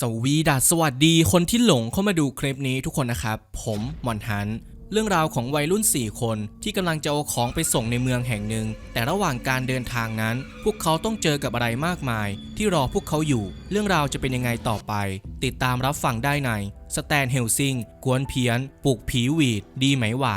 สวีดัสสวัสดีคนที่หลงเข้ามาดูคลิปนี้ทุกคนนะครับ ผมมอนฮัน เรื่องราวของวัยรุ่น 4 คนที่กำลังจะเอาของไปส่งในเมืองแห่งหนึ่ง แต่ระหว่างการเดินทางนั้น พวกเขาต้องเจอกับอะไรมากมาย ที่รอพวกเขาอยู่ เรื่องราวจะเป็นยังไงต่อไป ติดตามรับฟังได้ในสแตนเฮลซิงกวนเพี้ยนปลุกผีวีด ดีไหมว่า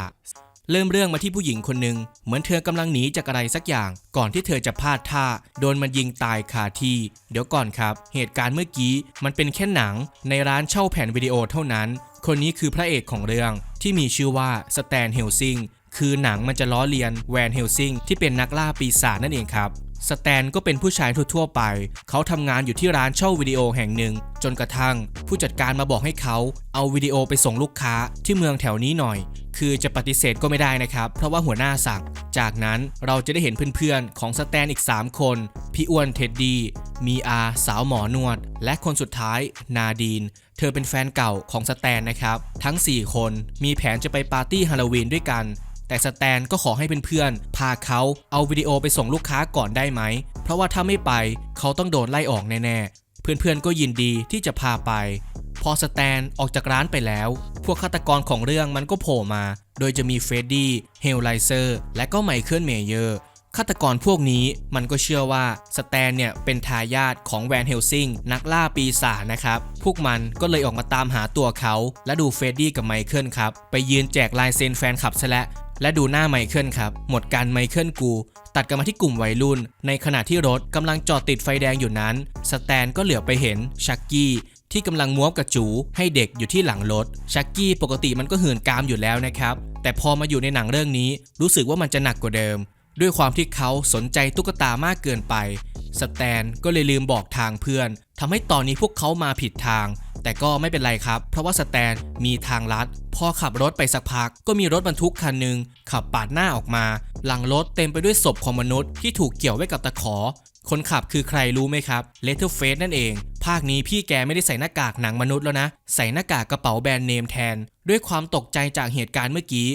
เริ่มเรื่องมาที่ผู้หญิงคนหนึ่งเหมือนเธอกำลังหนีจากอะไรสักอย่าง ก่อนที่เธอจะพลาดท่า โดนมันยิงตายคาที่ เดี๋ยวก่อนครับ เหตุการณ์เมื่อกี้มันเป็นแค่หนัง ในร้านเช่าแผ่นวิดีโอเท่านั้น คนนี้คือพระเอกของเรื่องที่มีชื่อว่าสแตนเฮลซิงคือหนังมันจะล้อเลียนแวนเฮลซิงที่เป็นนักล่าปีศาจนั่นเองครับ สแตนก็เป็นผู้ชายทั่วๆไป เขาทำงานอยู่ที่ร้านเช่าวิดีโอแห่งหนึ่ง จนกระทั่ง ผู้จัดการมาบอกให้เขา เอาวิดีโอไปส่งลูกค้าที่เมืองแถวนี้หน่อย คือจะปฏิเสธก็ไม่ได้นะครับ เพราะว่าหัวหน้าสั่ง จากนั้นเราจะได้เห็นเพื่อนๆ ของสแตนอีก 3 คน พี่อ้วนเท็ดดี้ มีอา สาวหมอนวด และคนสุดท้าย นาดีน เธอเป็นแฟนเก่าของสแตนนะครับ ทั้ง 4 คนมีแผนจะไปปาร์ตี้ฮาโลวีนด้วยกัน แต่สแตนก็ขอให้เพื่อนๆพาเขาเอาวิดีโอไปส่งลูกค้าก่อนได้ไหม เพราะว่าถ้าไม่ไปเขาต้องโดนไล่ออกแน่ๆ เพื่อนๆก็ยินดีที่จะพาไป พอสแตนออกจากร้านไปแล้ว พวกฆาตกรของเรื่องมันก็โผล่มา โดยจะมีเฟรดดี้เฮลไลเซอร์และก็ไมเคิลเมเยอร์ฆาตกรพวกนี้มันก็เชื่อว่าสแตนเนี่ยเป็นทายาทของแวนเฮลซิงนักล่าปีศาจนะครับ พวกมันก็เลยออกมาตามหาตัวเขา และดูเฟรดดี้กับไมเคิลครับ ไปยืนแจกลายเซ็นแฟนคลับซะและ และดูหน้าไมเคิลครับ หมดการไมเคิลกู ตัดกลับมาที่กลุ่มวัยรุ่น ในขณะที่รถกำลังจอดติดไฟแดงอยู่นั้น สแตนก็เหลือไปเห็นชักกี้ที่กำลังม้วบกับจูให้เด็กอยู่ที่หลังรถชักกี้ปกติมันก็หื่นกามอยู่แล้วนะครับแต่พอมาอยู่ในหนังเรื่องนี้ รู้สึกว่ามันจะหนักกว่าเดิม ด้วยความที่เขาสนใจตุ๊กตามากเกินไป สแตนก็เลยลืมบอกทางเพื่อนทำให้ตอนนี้พวกเขามาผิดทาง แต่ก็ไม่เป็นไรครับ เพราะว่าสแตนมีทางลัด พอขับรถไปสักพัก ก็มีรถบรรทุกคันหนึ่งขับปาดหน้าออกมา หลังรถเต็มไปด้วยศพของมนุษย์ที่ถูกเกี่ยวไว้กับตะขอ คนขับคือใครรู้ไหมครับเลเทอร์เฟสนั่นเอง ภาคนี้พี่แกไม่ได้ใส่หน้ากากหนังมนุษย์แล้วนะ ใส่หน้ากากกระเป๋าแบรนด์เนมแทน ด้วยความตกใจจากเหตุการณ์เมื่อกี้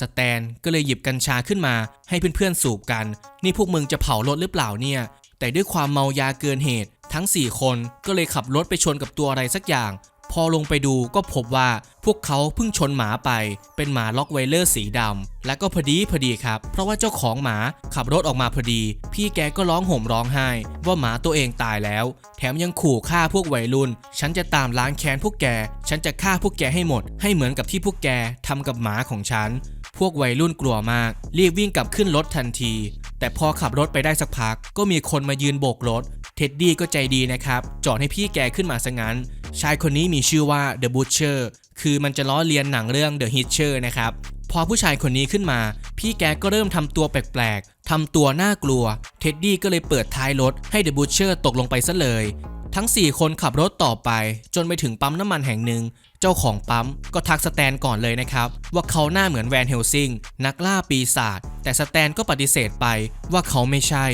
สแตนก็เลยหยิบกัญชาขึ้นมาให้เพื่อนๆสูบกัน นี่พวกมึงจะเผารถหรือเปล่าเนี่ย แต่ด้วยความเมายาเกินเหตุ ทั้ง 4 คนก็เลยขับรถไปชนกับตัวอะไรสักอย่าง พอลงไปดูก็พบว่าพวกเขาเพิ่งชนหมาไป เป็นหมาล็อกไวเลอร์สีดำและก็พอดีพอดีครับ เพราะว่าเจ้าของหมาขับรถออกมาพอดี พี่แกก็ร้องห่มร้องไห้ ว่าหมาตัวเองตายแล้ว แถมยังขู่ฆ่าพวกวัยรุ่น ฉันจะตามล้างแค้นพวกแก ฉันจะฆ่าพวกแกให้หมด ให้เหมือนกับที่พวกแกทำกับหมาของฉันพวกวัยรุ่นกลัวมากรีบวิ่งกลับขึ้นรถทันที แต่พอขับรถไปได้สักพัก ก็มีคนมายืนโบกรถ เท็ดดี้ก็ใจดีนะครับ จอดให้พี่แกขึ้นมาซะงั้น ชายคนนี้มีชื่อว่า The Butcher คือมันจะล้อเลียนหนังเรื่อง The Hitcher นะครับ พอผู้ชายคนนี้ขึ้นมา พี่แกก็เริ่มทำตัวแปลกๆทำตัวน่ากลัว เท็ดดี้ก็เลยเปิดท้ายรถให้ The Butcher ตกลงไปซะเลย ทั้ง 4 คนขับรถต่อไป จนไปถึงปั๊มน้ำมันแห่งหนึ่ง จ้าของปั๊ม ก็ทักสแตนก่อนเลยนะครับ ว่าเขาหน้าเหมือนแวนเฮลซิงนักล่าปีศาจแต่สแตนก็ปฏิเสธไปว่าเขาไม่ใช่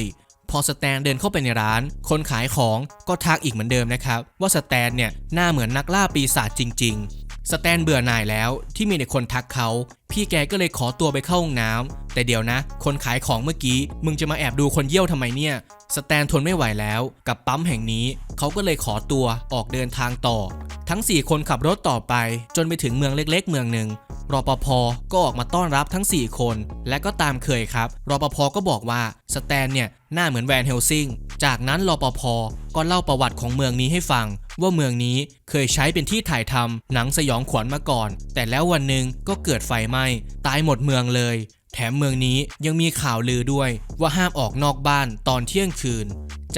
พอสแตนเดินเข้าไปในร้าน คนขายของก็ทักอีกเหมือนเดิมนะครับ ว่าสแตนเนี่ยหน้าเหมือนนักล่าปีศาจจริง ๆ สแตนเบื่อหน่ายแล้วที่มีแต่คนทักเขา พี่แกก็เลยขอตัวไปเข้าห้องน้ำแต่เดี๋ยวนะ คนขายของเมื่อกี้ มึงจะมาแอบดูคนเยี่ยวทำไมเนี่ย สแตนทนไม่ไหวแล้ว กับปั๊มแห่งนี้ เขาก็เลยขอตัวออกเดินทางต่อ ทั้ง 4 คนขับรถต่อไป จนไปถึงเมืองเล็ก ๆ เมืองหนึ่ง รปภก็ออกมาต้อนรับทั้ง 4 คน และก็ตามเคยครับ รปภก็บอกว่าสแตนเนี่ยหน้าเหมือนแวนเฮลซิง จากนั้นรปภก็เล่าประวัติของเมืองนี้ให้ฟัง ว่าเมืองนี้เคยใช้เป็นที่ถ่ายทำหนังสยองขวัญมาก่อน แต่แล้ววันหนึ่งก็เกิดไฟไหม้ตายหมดเมืองเลย แถมเมืองนี้ยังมีข่าวลือด้วยว่าห้ามออกนอกบ้านตอนเที่ยงคืน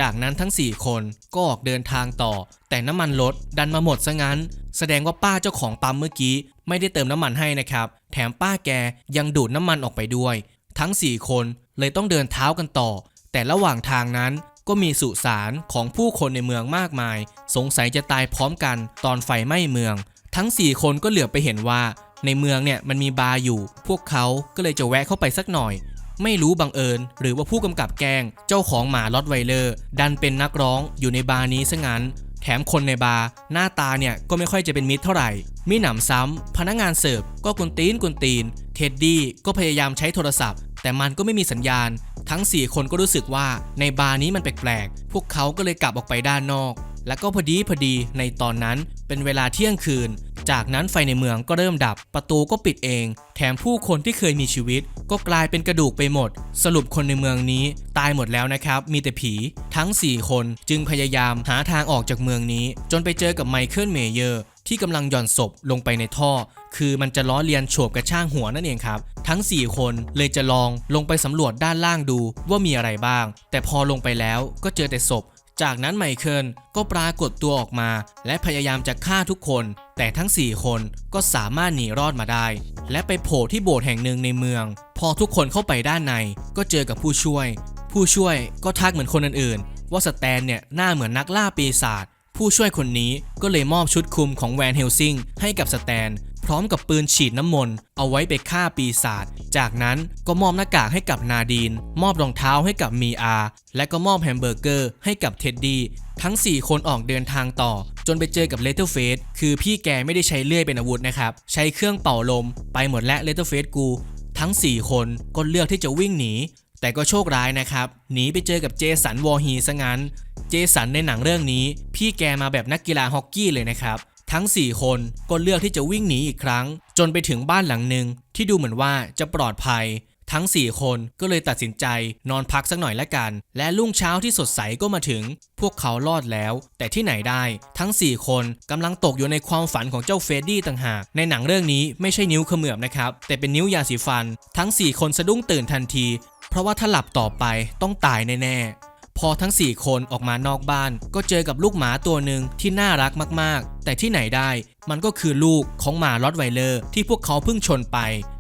จากนั้นทั้ง 4 คนก็ออกเดินทางต่อ แต่น้ำมันรถดันมาหมดซะงั้น แสดงว่าป้าเจ้าของปั๊มเมื่อกี้ ไม่ได้เติมน้ำมันให้นะครับ แถมป้าแกยังดูดน้ำมันออกไปด้วย ทั้ง 4 คนเลยต้องเดินเท้ากันต่อ แต่ระหว่างทางนั้นก็มีสุสานของผู้คนในเมืองมากมาย สงสัยจะตายพร้อมกันตอนไฟไหม้เมือง ทั้ง 4 คนก็เหลือบไปเห็นว่า ในเมืองเนี่ยมันมีบาร์อยู่ พวกเขาก็เลยจะแวะเข้าไปสักหน่อย ไม่รู้บังเอิญ หรือว่าผู้กำกับแกล้ง เจ้าของหมาล็อตไวเลอร์ ดันเป็นนักร้องอยู่ในบาร์นี้ซะงั้น แถมคนในบาร์หน้าตาเนี่ยก็ไม่ค่อยจะเป็นมิตรเท่าไหร่ มีหนำซ้ำ พนักงานเสิร์ฟก็กุนตีนกุนตีน เท็ดดี้ก็พยายามใช้โทรศัพท์ แต่มันก็ไม่มีสัญญาณ ทั้ง 4 คนก็รู้สึกว่าในบาร์นี้มันแปลกๆ พวกเขาก็เลยกลับออกไปด้านนอก แล้วก็พอดีพอดีในตอนนั้นเป็นเวลาเที่ยงคืน จากนั้นไฟในเมืองก็เริ่มดับ ประตูก็ปิดเอง แถมผู้คนที่เคยมีชีวิต ก็กลายเป็นกระดูกไปหมด สรุปคนในเมืองนี้ ตายหมดแล้วนะครับ มีแต่ผี ทั้ง 4 คนจึงพยายามหาทางออกจากเมืองนี้ จนไปเจอกับไมเคิลเมเยอร์ที่กำลังหย่อนศพลงไปในท่อ คือมันจะล้อเลียนโฉบกระช่างหัวนั่นเองครับ ทั้ง 4 คนเลยจะลองลงไปสำรวจด้านล่างดูว่ามีอะไรบ้าง แต่พอลงไปแล้วก็เจอแต่ศพ จากนั้นไมเคิลก็ปรากฏตัวออกมา และพยายามจะฆ่าทุกคน แต่ทั้ง 4 คนก็สามารถหนีรอดมาได้ และไปโผล่ที่โบสถ์แห่งหนึ่งในเมือง พอทุกคนเข้าไปด้านในก็เจอกับผู้ช่วย ผู้ช่วยก็ทักเหมือนคนอื่นๆ ว่าสแตนเนี่ยหน้าเหมือนนักล่าปีศาจผู้ช่วยคนนี้ก็เลยมอบชุดคลุมของแวนเฮลซิงให้กับสแตน พร้อมกับปืนฉีดน้ำมนต์เอาไว้ไปฆ่าปีศาจ จากนั้นก็มอบหน้ากากให้กับนาดีน มอบรองเท้าให้กับมีอา และก็มอบแฮมเบอร์เกอร์ให้กับเท็ดดี้ ทั้ง 4 คนออกเดินทางต่อ จนไปเจอกับเลเทอร์เฟสคือพี่แกไม่ได้ใช้เลื่อยเป็นอาวุธนะครับ ใช้เครื่องเป่าลม ไปหมดและเลเทอร์เฟสกู ทั้ง 4 คนก็เลือกที่จะวิ่งหนี แต่ก็โชคร้ายนะครับ หนีไปเจอกับเจสันวอร์ฮีซะงั้น เจสันในหนังเรื่องนี้ พี่แกมาแบบนักกีฬาฮอกกี้เลยนะครับ ทั้ง 4 คนก็เลือกที่จะวิ่งหนีอีกครั้ง จนไปถึงบ้านหลังหนึ่งที่ดูเหมือนว่าจะปลอดภัย ทั้ง 4 คนก็เลยตัดสินใจนอนพักสักหน่อยละกัน และรุ่งเช้าที่สดใสก็มาถึง พวกเขารอดแล้ว แต่ที่ไหนได้ทั้ง 4 คนกำลังตกอยู่ในความฝันของเจ้าเฟดดี้ต่างหาก ในหนังเรื่องนี้ไม่ใช่นิ้วเขมือบนะครับ แต่เป็นนิ้วยาสีฟัน ทั้ง 4 คนสะดุ้งตื่นทันที เพราะว่าถ้าหลับต่อไปต้องตายแน่ๆ พอทั้ง 4 คนออกมานอกบ้าน ก็เจอกับลูกหมาตัวหนึ่งที่น่ารักมากๆ แต่ที่ไหนได้ มันก็คือลูกของหมาลอตไวเลอร์ที่พวกเขาเพิ่งชนไป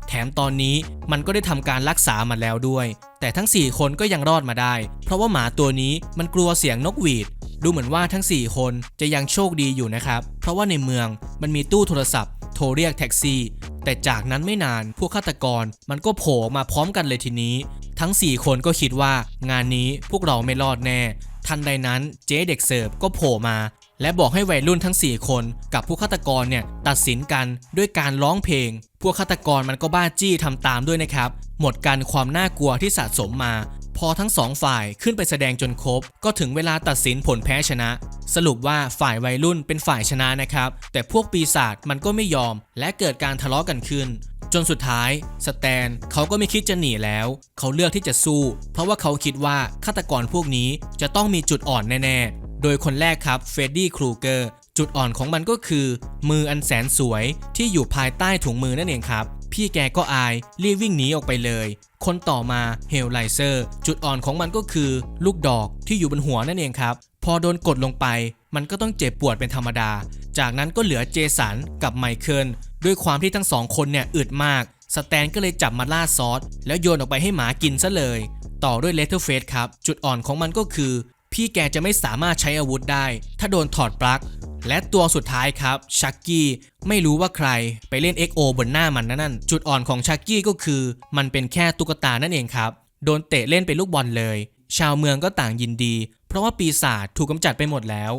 แถมตอนนี้มันก็ได้ทำการรักษามันแล้วด้วย แต่ทั้ง 4 คนก็ยังรอดมาได้ เพราะว่าหมาตัวนี้มันกลัวเสียงนกหวีด ดูเหมือนว่าทั้ง 4 คนจะยังโชคดีอยู่นะครับ เพราะว่าในเมืองมันมีตู้โทรศัพท์ โทรเรียกแท็กซี่แต่จากนั้นไม่นานพวกฆาตกรมันก็โผล่มาพร้อมกันเลยทีนี้ ทั้ง 4 คนก็คิดว่างานนี้พวกเราไม่รอดแน่ ทันใดนั้นเจ๊เด็กเสิร์ฟก็โผล่มา และบอกให้วัยรุ่นทั้ง 4 คนกับผู้ฆาตกรเนี่ยตัดสินกันด้วยการร้องเพลง พวกฆาตกรมันก็บ้าจี้ทำตามด้วยนะครับ หมดกันความน่ากลัวที่สะสมมา พอทั้งสองฝ่ายขึ้นไปแสดงจนครบ ก็ถึงเวลาตัดสินผลแพ้ชนะ สรุปว่าฝ่ายวัยรุ่นเป็นฝ่ายชนะนะครับ แต่พวกปีศาจมันก็ไม่ยอม และเกิดการทะเลาะกันขึ้น จนสุดท้ายสแตนเขาก็ไม่คิดจะหนีแล้ว เขาเลือกที่จะสู้ เพราะว่าเขาคิดว่าฆาตกรพวกนี้จะต้องมีจุดอ่อนแน่ๆ โดยคนแรกครับเฟรดดี้ครูเกอร์จุดอ่อนของมันก็คือ มืออันแสนสวยที่อยู่ภายใต้ถุงมือนั่นเองครับ พี่แกก็อายรีบวิ่งหนีออกไปเลย คนต่อมาเฮลไลเซอร์จุดอ่อนของมันก็คือ ลูกดอกที่อยู่บนหัวนั่นเองครับ พอโดนกดลงไป มันก็ต้องเจ็บปวดเป็นธรรมดา จากนั้นก็เหลือเจสันกับไมเคิล ด้วยความที่ทั้งสองคนเนี่ยอึดมาก สแตนก็เลยจับมาล่าซอส แล้วโยนออกไปให้หมากินซะเลย ต่อด้วยเลเทอร์เฟสครับ จุดอ่อนของมันก็คือ พี่แกจะไม่สามารถใช้อาวุธได้ ถ้าโดนถอดปลั๊ก และตัวสุดท้ายครับชักกี้ไม่รู้ว่าใครไปเล่น XO บนหน้ามันนั่น จุดอ่อนของชักกี้ก็คือ มันเป็นแค่ตุ๊กตานั่นเองครับ โดนเตะเล่นเป็นลูกบอลเลย ชาวเมืองก็ต่างยินดี เพราะว่าปีศาจถูกกำจัดไปหมดแล้ว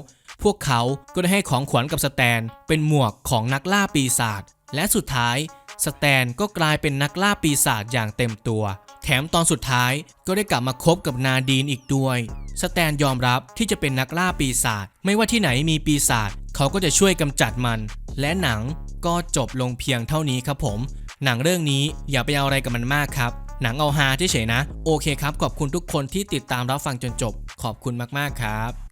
พวกเขาก็ได้ให้ของขวัญกับสแตน เป็นหมวกของนักล่าปีศาจ และสุดท้ายสแตนก็กลายเป็นนักล่าปีศาจอย่างเต็มตัว แถมตอนสุดท้ายก็ได้กลับมาคบกับนาดีนอีกด้วย สแตนยอมรับที่จะเป็นนักล่าปีศาจไม่ว่าที่ไหนมีปีศาจเขาก็จะช่วยกำจัดมัน และหนังก็จบลงเพียงเท่านี้ครับผม หนังเรื่องนี้อย่าไปเอาอะไรกับมันมากครับ หนังเอาฮาเฉยๆนะ โอเคครับ ขอบคุณทุกคนที่ติดตามรับฟังจนจบ ขอบคุณมากๆครับ